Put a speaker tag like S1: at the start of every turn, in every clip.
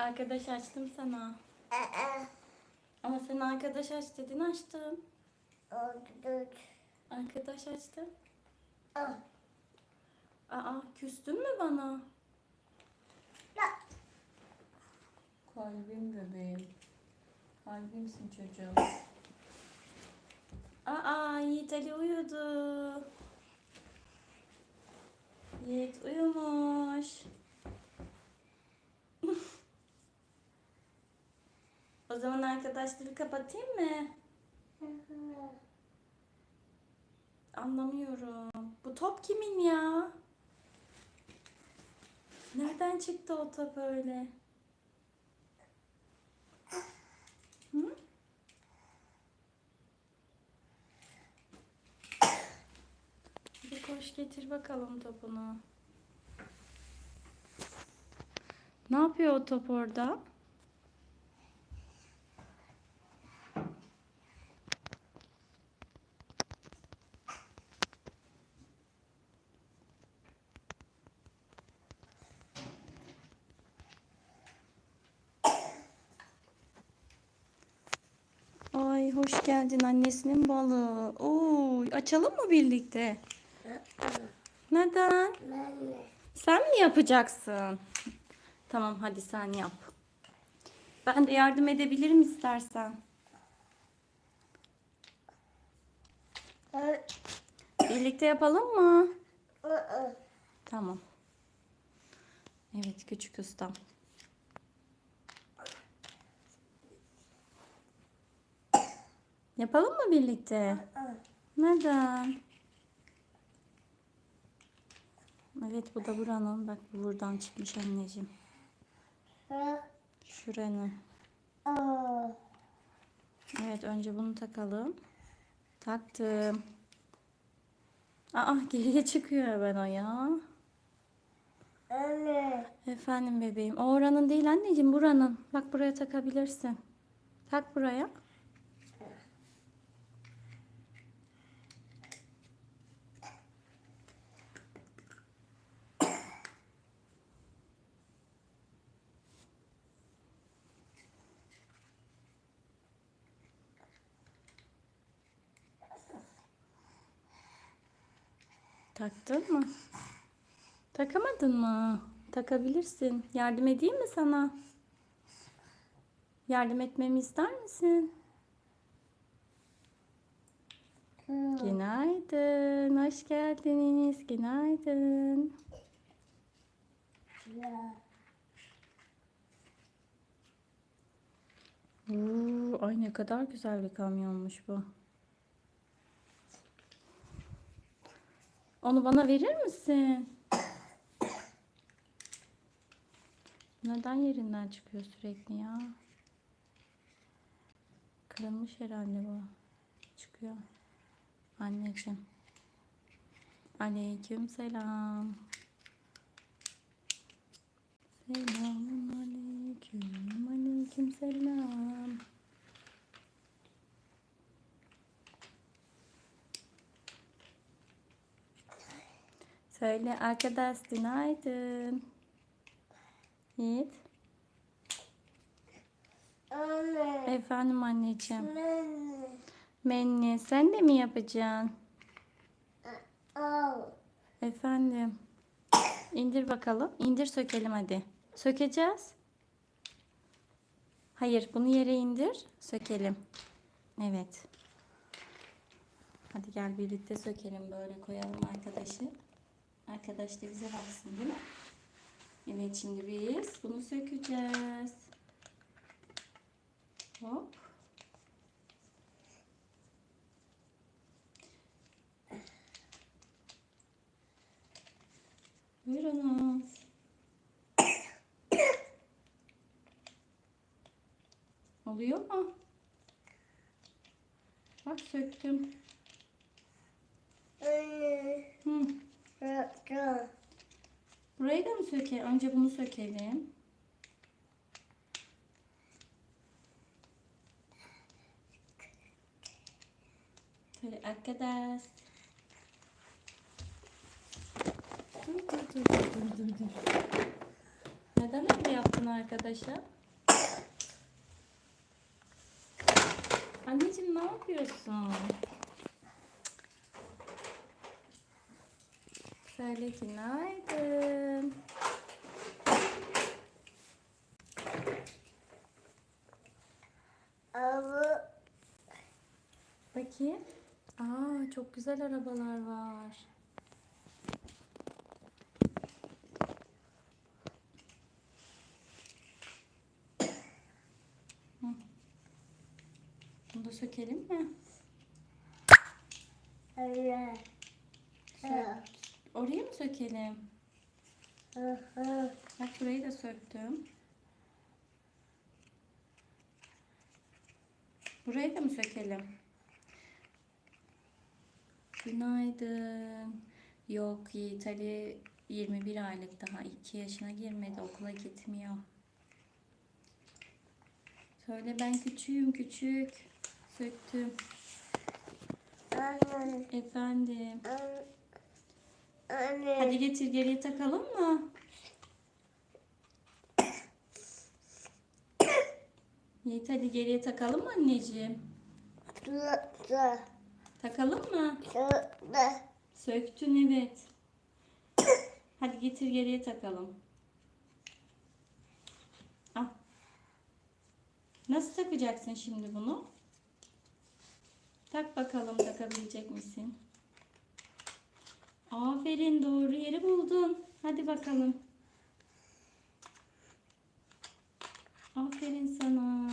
S1: Arkadaş açtım sana. Ama sen arkadaş aç dedin açtım. Arkadaş açtım. Aa küstün mü bana? Kalbim bebeğim. Kalbimsin çocuğum. Aa Yiğit Ali uyudu. Yiğit uyumuş. Zaman arkadaşları kapatayım mı? Anlamıyorum. Bu top kimin ya? Nereden çıktı o top öyle? Hı? Bir koş getir bakalım topunu. Ne yapıyor o top orada? Ay hoş geldin annesinin balığı. Oo, açalım mı birlikte? Neden? Sen mi yapacaksın? Tamam hadi sen yap. Ben de yardım edebilirim istersen. Birlikte yapalım mı? Tamam. Evet küçük ustam. Yapalım mı birlikte? Neden? Evet bu da buranın. Bak bu buradan çıkmış anneciğim. Şuranın. Evet önce bunu takalım. Taktım. Aa geriye çıkıyor hemen o ya. Efendim bebeğim. O oranın değil anneciğim buranın. Bak buraya takabilirsin. Tak buraya. Taktın mı? Takamadın mı? Takabilirsin. Yardım edeyim mi sana? Yardım etmemi ister misin? Günaydın. Hoş geldiniz. Günaydın. Oo, ay ne kadar güzel bir kamyonmuş bu. Onu bana verir misin? Neden yerinden çıkıyor sürekli ya? Kırılmış herhalde bu. Çıkıyor. Anneciğim. Aleyküm selam. Selamun aleyküm. Aleyküm selam. Söyle arkadaş günaydın. Yiğit. Efendim anneciğim. Menni sen de mi yapacaksın? Efendim. İndir bakalım. İndir sökelim hadi. Sökeceğiz. Hayır bunu yere indir. Sökelim. Evet. Hadi gel birlikte sökelim. Böyle koyalım arkadaşı. Arkadaş da bize baksın değil mi? Evet şimdi biz bunu sökeceğiz. Hop. Buyurunuz. Oluyor mu? Bak söktüm. Hı. Burayı da mı söke? Önce bunu sökelim. Şöyle arkadaş. Dur dur dur dur dur dur. Neden öyle yaptın arkadaşa? Anneciğim ne yapıyorsun? Söyle günaydın.
S2: Ama
S1: Bakayım. Aa çok güzel arabalar var. Bunu da sökelim mi?
S2: öyle.
S1: Sö- Oraya mı sökelim? Bak burayı da söktüm. Burayı da mı sökelim? Günaydın. Yok Yiğit Ali 21 aylık daha 2 yaşına girmedi okula gitmiyor. Söyle ben küçüğüm küçük. Söktüm. Efendim.
S2: Anne.
S1: Hadi getir geriye takalım mı? Yiğit hadi geriye takalım mı anneciğim? Takalım mı? Söktün evet. Hadi getir geriye takalım. Al. Nasıl takacaksın şimdi bunu? Tak bakalım takabilecek misin? Aferin doğru yeri buldun. Hadi bakalım. Aferin sana.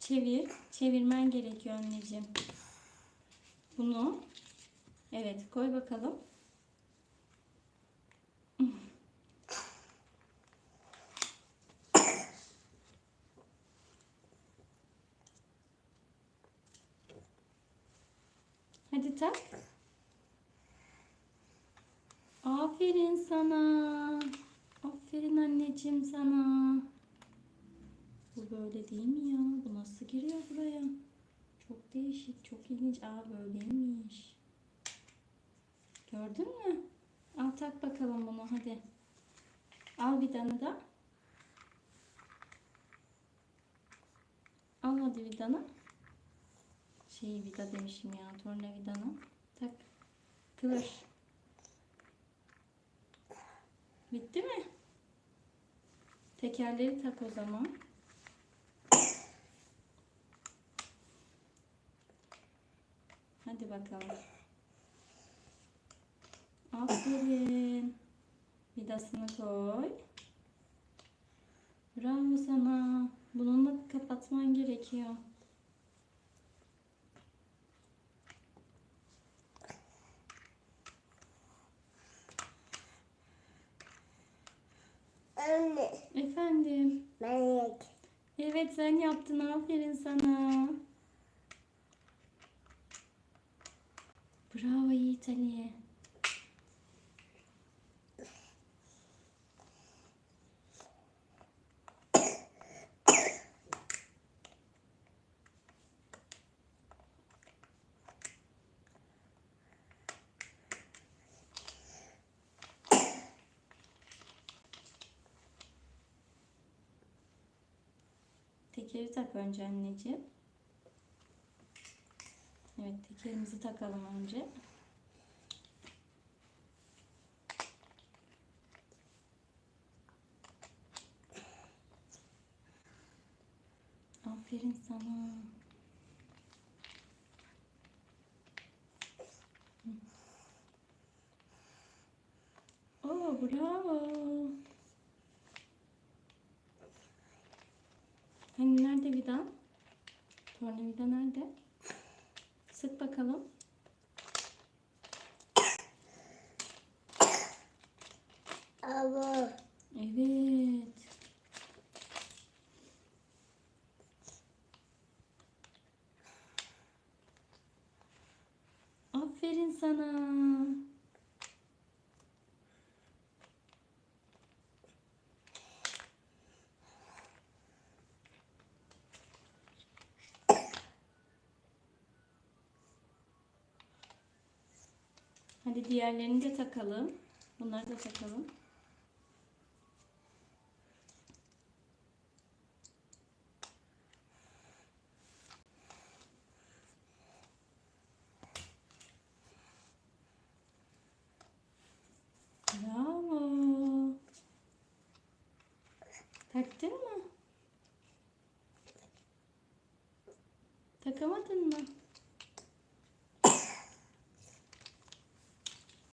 S1: Çevir. Çevirmen gerekiyor anneciğim. Bunu evet koy bakalım. Hadi tak. Aferin sana. Aferin anneciğim sana. Bu böyle değil mi ya? Bu nasıl giriyor buraya? Çok değişik, çok ilginç. Aa böyleymiş. Gördün mü? Al tak bakalım bunu hadi. Al vidanı da. Al hadi vidanı. Şey vida demişim ya. Torna vidanı. Tak. Kıvır. Bitti mi? Tekerleri tak o zaman. Hadi bakalım. Aferin. Vidasını koy. Bravo sana. Bununla kapatman gerekiyor.
S2: Anne.
S1: Efendim.
S2: Melek.
S1: Evet sen yaptın. Aferin sana. Bravo Yiğit Ali. Tekeri tak önce anneciğim. Evet tekerimizi takalım önce. Aferin sana. Oo bravo. Nerede vida? Tornavida nerede? Sık bakalım.
S2: Ama.
S1: Evet. Hadi diğerlerini de takalım. Bunları da takalım. Bravo. Taktın mı? Takamadın